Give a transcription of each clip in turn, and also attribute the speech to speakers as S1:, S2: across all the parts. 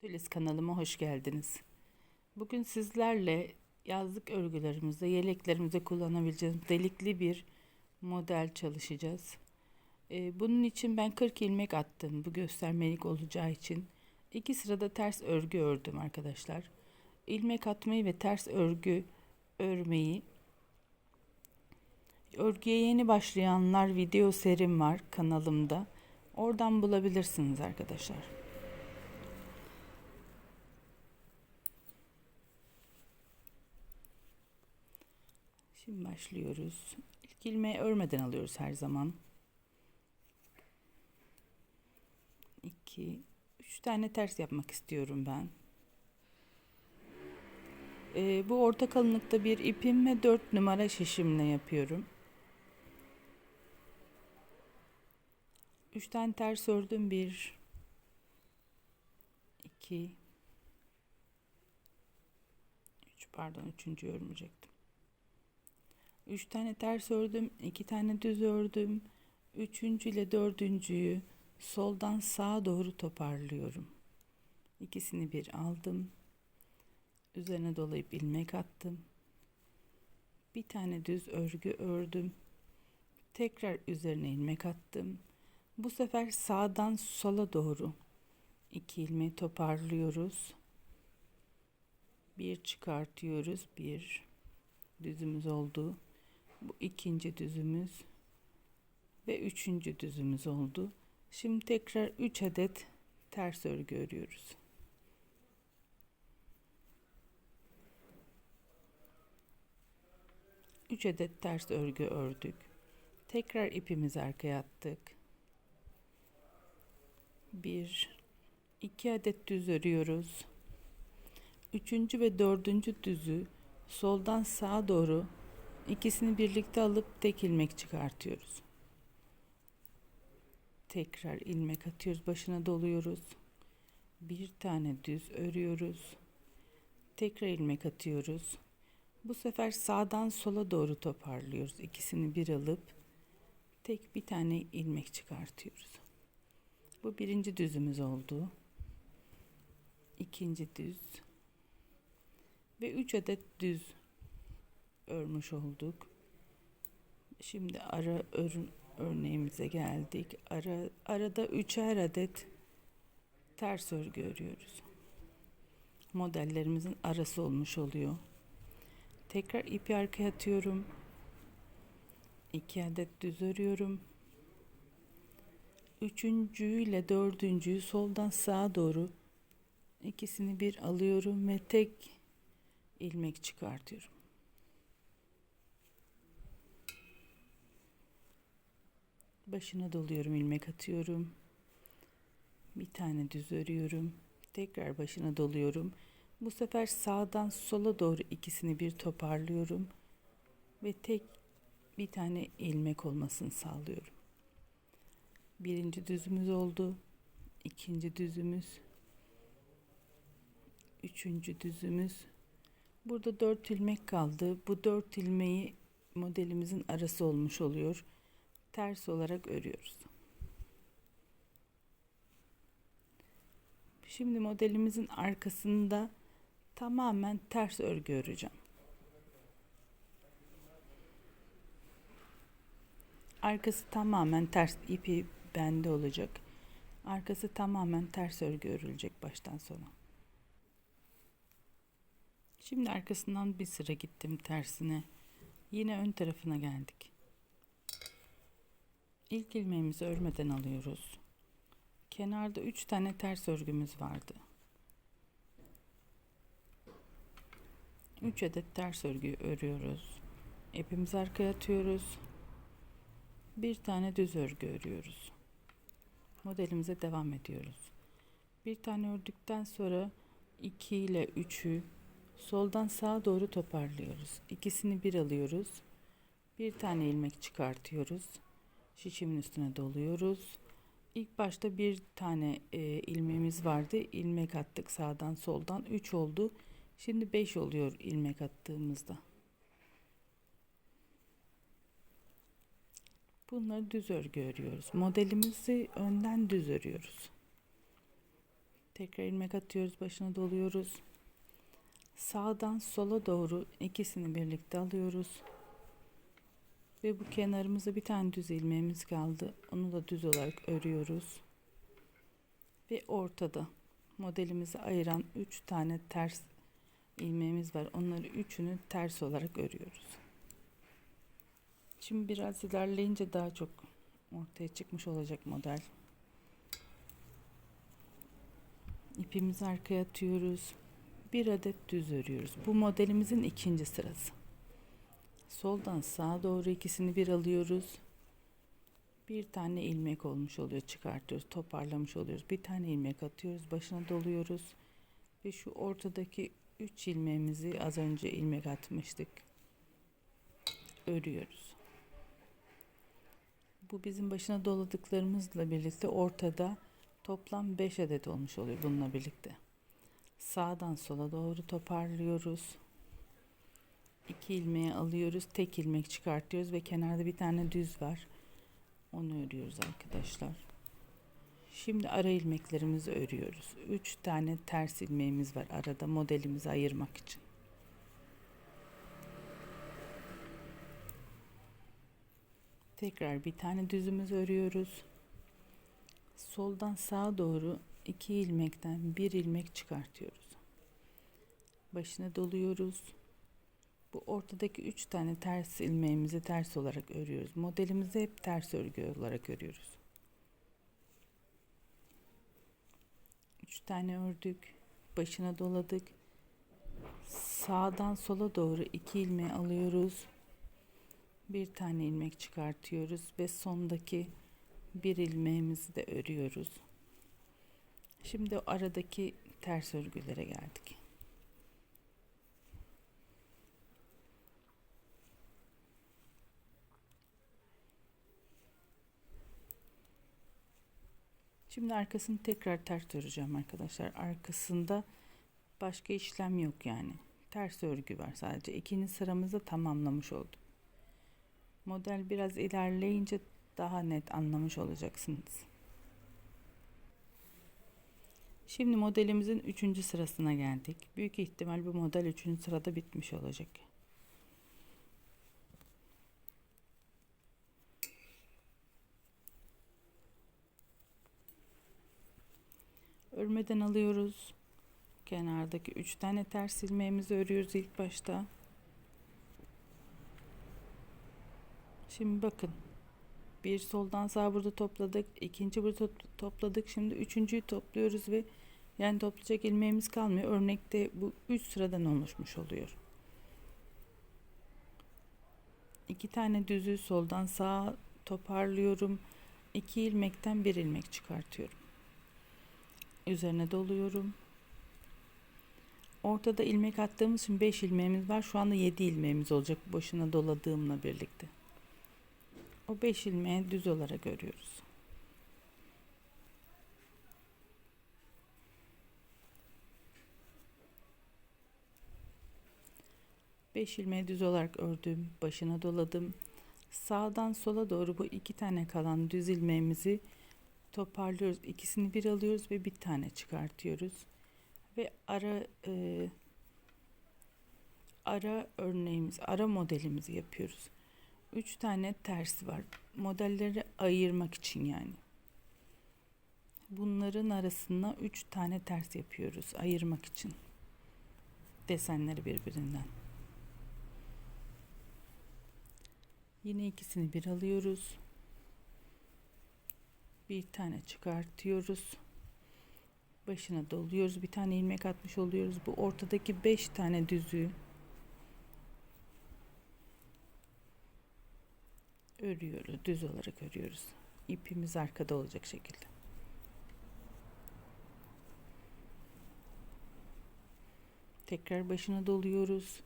S1: Tülis kanalıma hoş geldiniz. Bugün sizlerle yazlık örgülerimizde, yeleklerimizde kullanabileceğiniz delikli bir model çalışacağız. Ee, bunun için ben 40 ilmek attım. Bu göstermelik olacağı için. İki sırada ters örgü ördüm arkadaşlar. İlmek atmayı ve ters örgü örmeyi Örgüye yeni başlayanlar video serim var kanalımda. Oradan bulabilirsiniz arkadaşlar. Şimdi başlıyoruz. İlk ilmeği örmeden alıyoruz her zaman. 2 3 tane ters yapmak istiyorum ben. Ee, bu orta kalınlıkta bir ipim ve 4 numara şişimle yapıyorum. 3 tane ters ördüm. 1 2 3 pardon 3. örmeyecektim. 3 tane ters ördüm, 2 tane düz ördüm. 3. ile 4.'yü soldan sağa doğru toparlıyorum. İkisini bir aldım. Üzerine dolayıp ilmek attım. Bir tane düz örgü ördüm. Tekrar üzerine ilmek attım. Bu sefer sağdan sola doğru iki ilmeği toparlıyoruz. Bir çıkartıyoruz. Bir düzümüz oldu. Bu ikinci düzümüz ve üçüncü düzümüz oldu. Şimdi tekrar 3 adet ters örgü örüyoruz. Üç adet ters örgü ördük. Tekrar ipimizi arkaya attık. Bir, iki adet düz örüyoruz. Üçüncü ve dördüncü düzü soldan sağa doğru ikisini birlikte alıp tek ilmek çıkartıyoruz. Tekrar ilmek atıyoruz, başına doluyoruz. Bir tane düz örüyoruz. Tekrar ilmek atıyoruz. Bu sefer sağdan sola doğru toparlıyoruz. İkisini bir alıp tek bir tane ilmek çıkartıyoruz. Bu birinci düzümüz oldu. İkinci düz ve üç adet düz örmüş olduk. Şimdi ara örün örneğimize geldik. Ara, arada üçer adet ters örgü örüyoruz. Modellerimizin arası olmuş oluyor. Tekrar ipi arkaya atıyorum. İki adet düz örüyorum. Üçüncü ile dördüncüyü soldan sağa doğru ikisini bir alıyorum ve tek ilmek çıkartıyorum. Başına doluyorum, ilmek atıyorum. Bir tane düz örüyorum. Tekrar başına doluyorum. Bu sefer sağdan sola doğru ikisini bir toparlıyorum ve tek bir tane ilmek olmasını sağlıyorum. Birinci düzümüz oldu. ikinci düzümüz. Üçüncü düzümüz. Burada dört ilmek kaldı. Bu dört ilmeği modelimizin arası olmuş oluyor. Ters olarak örüyoruz. Şimdi modelimizin arkasında tamamen ters örgü öreceğim. Arkası tamamen ters ipi bende olacak. Arkası tamamen ters örgü örülecek baştan sona. Şimdi arkasından bir sıra gittim tersine. Yine ön tarafına geldik. İlk ilmeğimizi örmeden alıyoruz. Kenarda 3 tane ters örgümüz vardı. 3 adet ters örgü örüyoruz. İpimizi arkaya atıyoruz. Bir tane düz örgü örüyoruz. Modelimize devam ediyoruz. Bir tane ördükten sonra 2 ile 3'ü soldan sağa doğru toparlıyoruz. İkisini bir alıyoruz. Bir tane ilmek çıkartıyoruz. Şişimin üstüne doluyoruz. İlk başta bir tane e, ilmeğimiz vardı. İlmek attık sağdan soldan. 3 oldu. Şimdi 5 oluyor ilmek attığımızda. Bunları düz örgü örüyoruz. Modelimizi önden düz örüyoruz. Tekrar ilmek atıyoruz, başına doluyoruz. Sağdan sola doğru ikisini birlikte alıyoruz. Ve bu kenarımızda bir tane düz ilmeğimiz kaldı. Onu da düz olarak örüyoruz. Ve ortada modelimizi ayıran 3 tane ters ilmeğimiz var. Onları üçünü ters olarak örüyoruz. Şimdi biraz ilerleyince daha çok ortaya çıkmış olacak model. İpimizi arkaya atıyoruz. Bir adet düz örüyoruz. Bu modelimizin ikinci sırası. Soldan sağa doğru ikisini bir alıyoruz. Bir tane ilmek olmuş oluyor. Çıkartıyoruz. Toparlamış oluyoruz. Bir tane ilmek atıyoruz. Başına doluyoruz. Ve şu ortadaki 3 ilmeğimizi az önce ilmek atmıştık. Örüyoruz. Bu bizim başına doladıklarımızla birlikte ortada toplam 5 adet olmuş oluyor bununla birlikte. Sağdan sola doğru toparlıyoruz. 2 ilmeği alıyoruz. Tek ilmek çıkartıyoruz ve kenarda bir tane düz var. Onu örüyoruz arkadaşlar. Şimdi ara ilmeklerimizi örüyoruz. 3 tane ters ilmeğimiz var arada modelimizi ayırmak için. Tekrar bir tane düzümüz örüyoruz. Soldan sağa doğru iki ilmekten bir ilmek çıkartıyoruz. Başına doluyoruz. Bu ortadaki üç tane ters ilmeğimizi ters olarak örüyoruz. Modelimizi hep ters örgü olarak örüyoruz. Üç tane ördük. Başına doladık. Sağdan sola doğru iki ilmeği alıyoruz. Bir tane ilmek çıkartıyoruz ve sondaki bir ilmeğimizi de örüyoruz. Şimdi o aradaki ters örgülere geldik. Şimdi arkasını tekrar ters öreceğim arkadaşlar. Arkasında başka işlem yok yani. Ters örgü var sadece. İkinci sıramızı tamamlamış olduk. Model biraz ilerleyince daha net anlamış olacaksınız. Şimdi modelimizin üçüncü sırasına geldik. Büyük ihtimal bu model üçüncü sırada bitmiş olacak. Örmeden alıyoruz. Kenardaki üç tane ters ilmeğimizi örüyoruz ilk başta. Şimdi bakın. Bir soldan sağ burada topladık. ikinci burada topladık. Şimdi üçüncüyü topluyoruz ve yani toplayacak ilmeğimiz kalmıyor. Örnekte bu üç sıradan oluşmuş oluyor. İki tane düzü soldan sağa toparlıyorum. İki ilmekten bir ilmek çıkartıyorum. Üzerine doluyorum. Ortada ilmek attığımız için 5 ilmeğimiz var. Şu anda 7 ilmeğimiz olacak boşuna doladığımla birlikte. O 5 ilmeği düz olarak örüyoruz. Beş ilmeği düz olarak ördüm, başına doladım. Sağdan sola doğru bu iki tane kalan düz ilmeğimizi toparlıyoruz. İkisini bir alıyoruz ve bir tane çıkartıyoruz. Ve ara e, ara örneğimiz, ara modelimizi yapıyoruz. Üç tane tersi var. Modelleri ayırmak için yani. Bunların arasına üç tane ters yapıyoruz ayırmak için. Desenleri birbirinden. Yine ikisini bir alıyoruz. Bir tane çıkartıyoruz. Başına doluyoruz. Bir tane ilmek atmış oluyoruz. Bu ortadaki beş tane düzü örüyoruz. Düz olarak örüyoruz. İpimiz arkada olacak şekilde. Tekrar başına doluyoruz.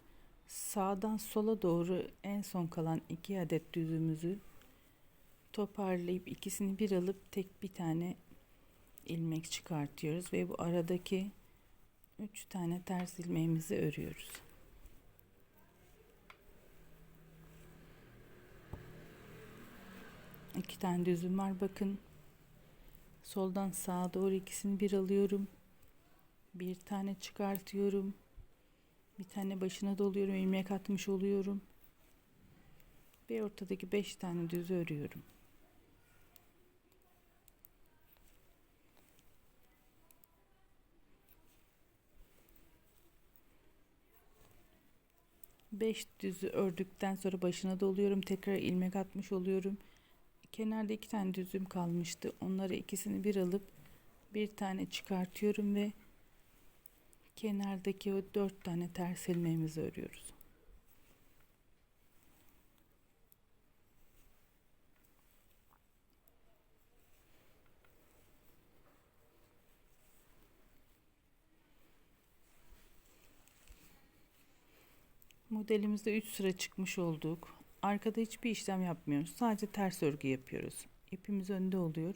S1: Sağdan sola doğru en son kalan iki adet düzümüzü toparlayıp ikisini bir alıp tek bir tane ilmek çıkartıyoruz ve bu aradaki üç tane ters ilmeğimizi örüyoruz. İki tane düzüm var bakın. Soldan sağa doğru ikisini bir alıyorum. Bir tane çıkartıyorum. Bir tane başına doluyorum. ilmek atmış oluyorum. Ve ortadaki 5 tane düz örüyorum. Beş düzü ördükten sonra başına doluyorum. Tekrar ilmek atmış oluyorum. Kenarda iki tane düzüm kalmıştı. Onları ikisini bir alıp bir tane çıkartıyorum ve kenardaki o dört tane ters ilmeğimizi örüyoruz. Modelimizde 3 sıra çıkmış olduk. Arkada hiçbir işlem yapmıyoruz. Sadece ters örgü yapıyoruz. İpimiz önde oluyor.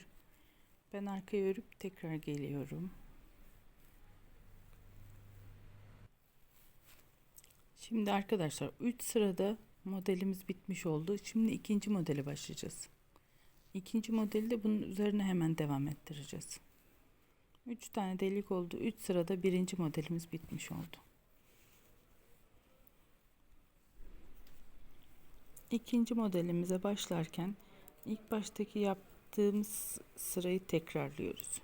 S1: Ben arkaya örüp tekrar geliyorum. Şimdi arkadaşlar 3 sırada modelimiz bitmiş oldu. Şimdi ikinci modele başlayacağız. İkinci modeli de bunun üzerine hemen devam ettireceğiz. 3 tane delik oldu. 3 sırada birinci modelimiz bitmiş oldu. İkinci modelimize başlarken ilk baştaki yaptığımız sırayı tekrarlıyoruz.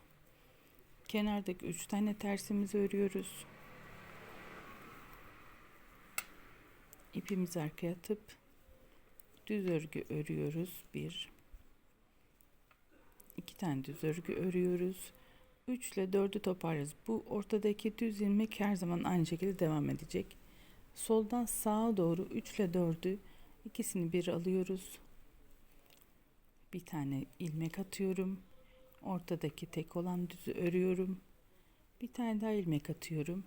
S1: Kenardaki 3 tane tersimizi örüyoruz. İpimizi arkaya atıp düz örgü örüyoruz. 1 2 tane düz örgü örüyoruz. 3 ile 4'ü toparlıyoruz. Bu ortadaki düz ilmek her zaman aynı şekilde devam edecek. Soldan sağa doğru 3 ile 4'ü İkisini bir alıyoruz. Bir tane ilmek atıyorum. Ortadaki tek olan düzü örüyorum. Bir tane daha ilmek atıyorum.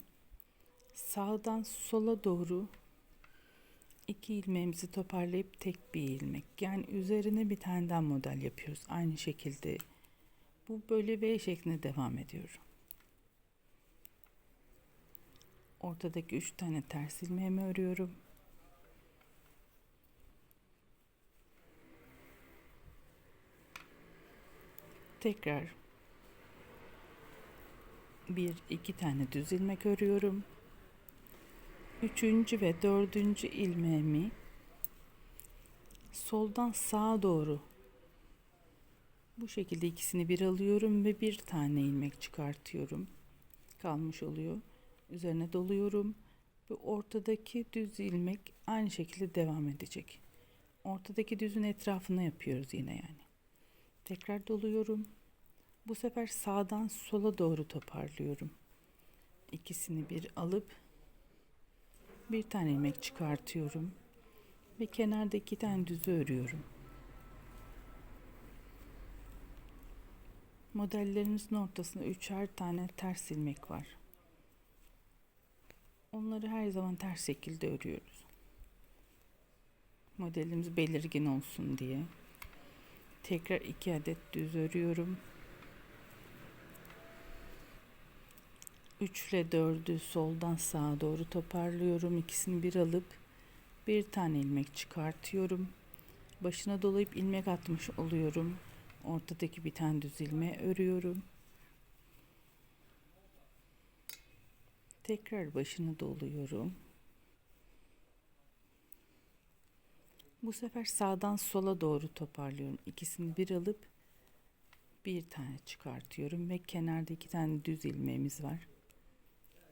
S1: Sağdan sola doğru iki ilmeğimizi toparlayıp tek bir ilmek. Yani üzerine bir tane daha model yapıyoruz. Aynı şekilde bu böyle V şeklinde devam ediyor. Ortadaki üç tane ters ilmeğimi örüyorum. Tekrar bir iki tane düz ilmek örüyorum. Üçüncü ve dördüncü ilmeğimi soldan sağa doğru bu şekilde ikisini bir alıyorum ve bir tane ilmek çıkartıyorum. Kalmış oluyor. Üzerine doluyorum ve ortadaki düz ilmek aynı şekilde devam edecek. Ortadaki düzün etrafına yapıyoruz yine yani. Tekrar doluyorum. Bu sefer sağdan sola doğru toparlıyorum. İkisini bir alıp bir tane ilmek çıkartıyorum ve kenarda iki tane düzü örüyorum. Modellerimizin ortasında üçer tane ters ilmek var. Onları her zaman ters şekilde örüyoruz. Modelimiz belirgin olsun diye. Tekrar iki adet düz örüyorum. 3 ile 4'ü soldan sağa doğru toparlıyorum. İkisini bir alıp bir tane ilmek çıkartıyorum. Başına dolayıp ilmek atmış oluyorum. Ortadaki bir tane düz ilmeği örüyorum. Tekrar başını doluyorum. Bu sefer sağdan sola doğru toparlıyorum. İkisini bir alıp bir tane çıkartıyorum ve kenarda iki tane düz ilmeğimiz var.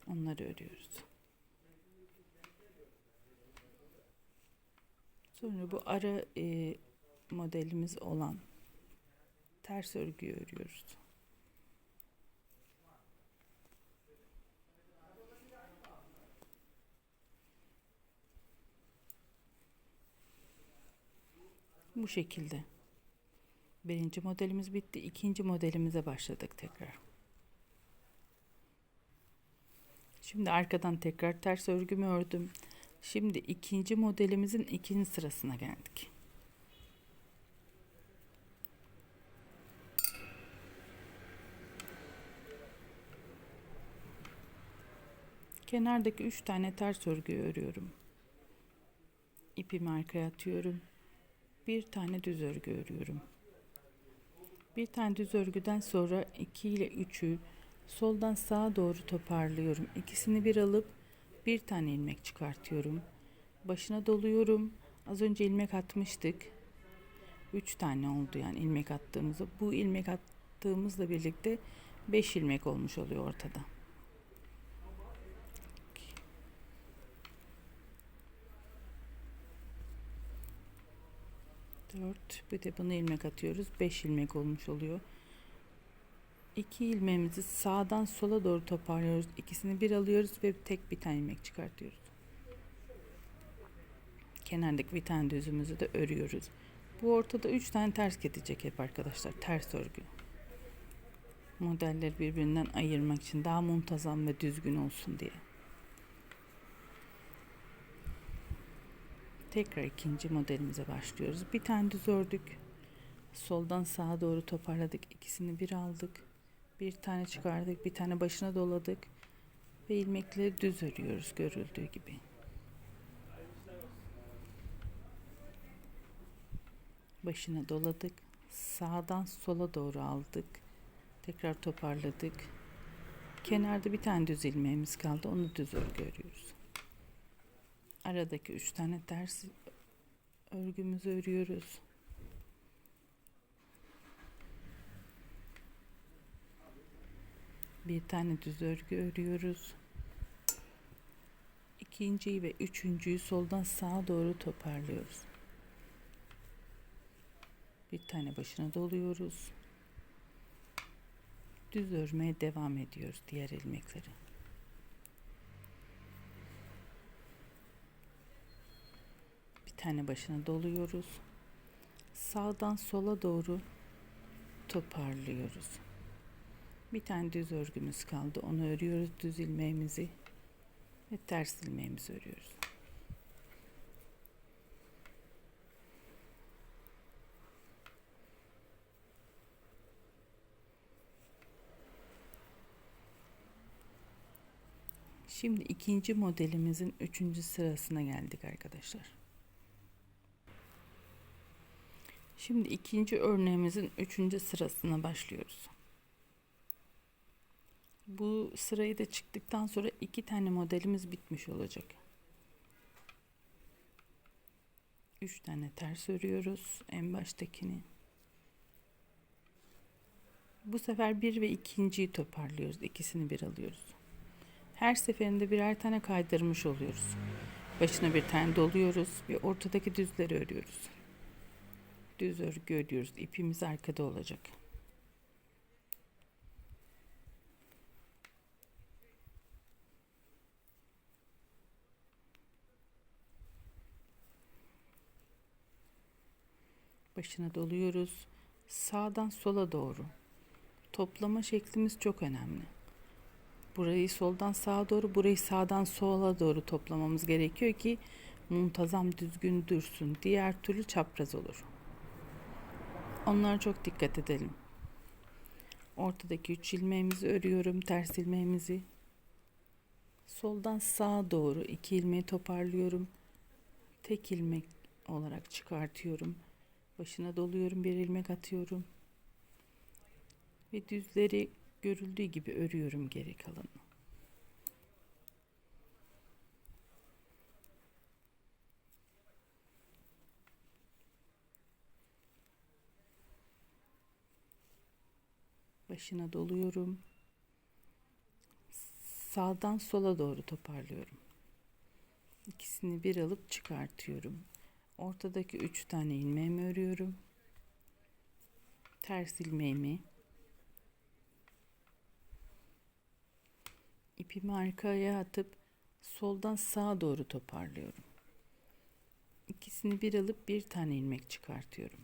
S1: Onları örüyoruz. Sonra bu ara e, modelimiz olan ters örgüyü örüyoruz. Bu şekilde. Birinci modelimiz bitti. İkinci modelimize başladık tekrar. Şimdi arkadan tekrar ters örgümü ördüm. Şimdi ikinci modelimizin ikinci sırasına geldik. Kenardaki üç tane ters örgü örüyorum. İpimi arkaya atıyorum. Bir tane düz örgü örüyorum. Bir tane düz örgüden sonra 2 ile 3'ü Soldan sağa doğru toparlıyorum. İkisini bir alıp bir tane ilmek çıkartıyorum. Başına doluyorum. Az önce ilmek atmıştık. Üç tane oldu yani ilmek attığımızda. Bu ilmek attığımızla birlikte beş ilmek olmuş oluyor ortada. Dört. Bir de bunu ilmek atıyoruz. Beş ilmek olmuş oluyor. İki ilmeğimizi sağdan sola doğru toparlıyoruz. İkisini bir alıyoruz ve tek bir tane ilmek çıkartıyoruz. Kenardaki bir tane düzümüzü de örüyoruz. Bu ortada üç tane ters gidecek hep arkadaşlar. Ters örgü. Modelleri birbirinden ayırmak için daha muntazam ve düzgün olsun diye. Tekrar ikinci modelimize başlıyoruz. Bir tane düz ördük. Soldan sağa doğru toparladık. İkisini bir aldık. Bir tane çıkardık. Bir tane başına doladık. Ve ilmekleri düz örüyoruz görüldüğü gibi. Başına doladık. Sağdan sola doğru aldık. Tekrar toparladık. Kenarda bir tane düz ilmeğimiz kaldı. Onu düz örgü örüyoruz. Aradaki üç tane ters örgümüzü örüyoruz. Bir tane düz örgü örüyoruz. İkinciyi ve üçüncüyü soldan sağa doğru toparlıyoruz. Bir tane başına doluyoruz. Düz örmeye devam ediyoruz diğer ilmekleri. Tane başına doluyoruz. Sağdan sola doğru toparlıyoruz. Bir tane düz örgümüz kaldı. Onu örüyoruz düz ilmeğimizi ve ters ilmeğimizi örüyoruz. Şimdi ikinci modelimizin üçüncü sırasına geldik arkadaşlar. Şimdi ikinci örneğimizin üçüncü sırasına başlıyoruz. Bu sırayı da çıktıktan sonra iki tane modelimiz bitmiş olacak. Üç tane ters örüyoruz en baştakini. Bu sefer bir ve ikinciyi toparlıyoruz. İkisini bir alıyoruz. Her seferinde birer tane kaydırmış oluyoruz. Başına bir tane doluyoruz ve ortadaki düzleri örüyoruz. Düz örgü örüyoruz. İpimiz arkada olacak. Başına doluyoruz. Sağdan sola doğru. Toplama şeklimiz çok önemli. Burayı soldan sağa doğru, burayı sağdan sola doğru toplamamız gerekiyor ki muntazam düzgün dursun. Diğer türlü çapraz olur. Onlara çok dikkat edelim. Ortadaki üç ilmeğimizi örüyorum, ters ilmeğimizi. Soldan sağa doğru iki ilmeği toparlıyorum. Tek ilmek olarak çıkartıyorum. Başına doluyorum, bir ilmek atıyorum. Ve düzleri görüldüğü gibi örüyorum geri kalanını. Başına doluyorum. Sağdan sola doğru toparlıyorum. İkisini bir alıp çıkartıyorum. Ortadaki üç tane ilmeğimi örüyorum. Ters ilmeğimi ipimi arkaya atıp soldan sağa doğru toparlıyorum. İkisini bir alıp bir tane ilmek çıkartıyorum.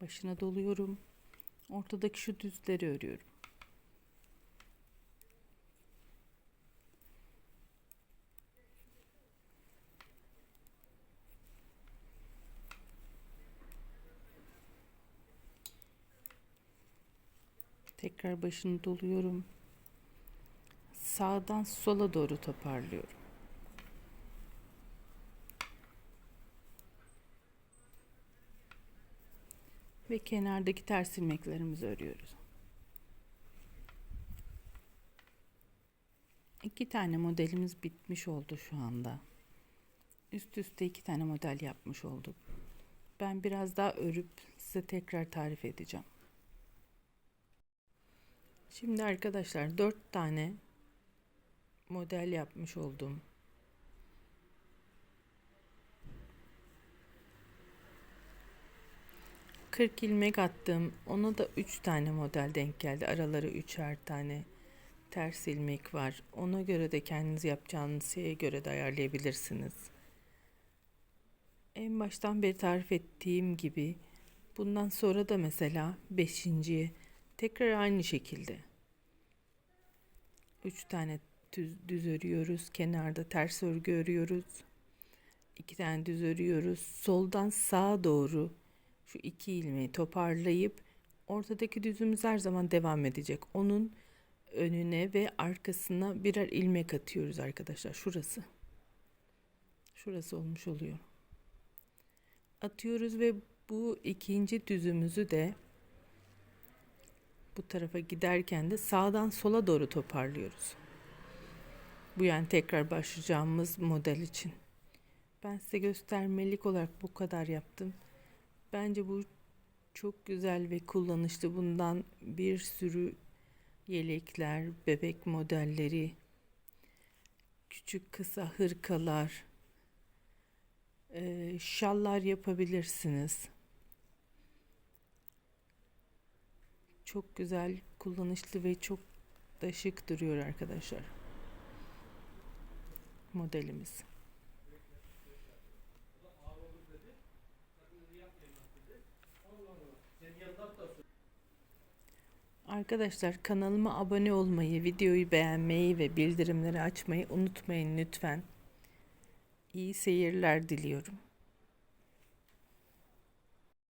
S1: Başına doluyorum. Ortadaki şu düzleri örüyorum. Tekrar başını doluyorum. Sağdan sola doğru toparlıyorum. Ve kenardaki ters ilmeklerimizi örüyoruz. İki tane modelimiz bitmiş oldu şu anda. Üst üste iki tane model yapmış olduk. Ben biraz daha örüp size tekrar tarif edeceğim. Şimdi arkadaşlar dört tane model yapmış oldum. Kırk ilmek attım. Ona da üç tane model denk geldi. Araları üçer tane ters ilmek var. Ona göre de kendiniz yapacağınız şeye göre de ayarlayabilirsiniz. En baştan beri tarif ettiğim gibi bundan sonra da mesela beşinciye tekrar aynı şekilde üç tane düz, düz örüyoruz. Kenarda ters örgü örüyoruz. iki tane düz örüyoruz. Soldan sağa doğru şu iki ilmeği toparlayıp ortadaki düzümüz her zaman devam edecek. Onun önüne ve arkasına birer ilmek atıyoruz arkadaşlar. Şurası. Şurası olmuş oluyor. Atıyoruz ve bu ikinci düzümüzü de bu tarafa giderken de sağdan sola doğru toparlıyoruz. Bu yani tekrar başlayacağımız model için. Ben size göstermelik olarak bu kadar yaptım. Bence bu çok güzel ve kullanışlı. Bundan bir sürü yelekler, bebek modelleri, küçük kısa hırkalar, e, şallar yapabilirsiniz. Çok güzel, kullanışlı ve çok da şık duruyor arkadaşlar. Modelimiz. Arkadaşlar kanalıma abone olmayı, videoyu beğenmeyi ve bildirimleri açmayı unutmayın lütfen. İyi seyirler diliyorum.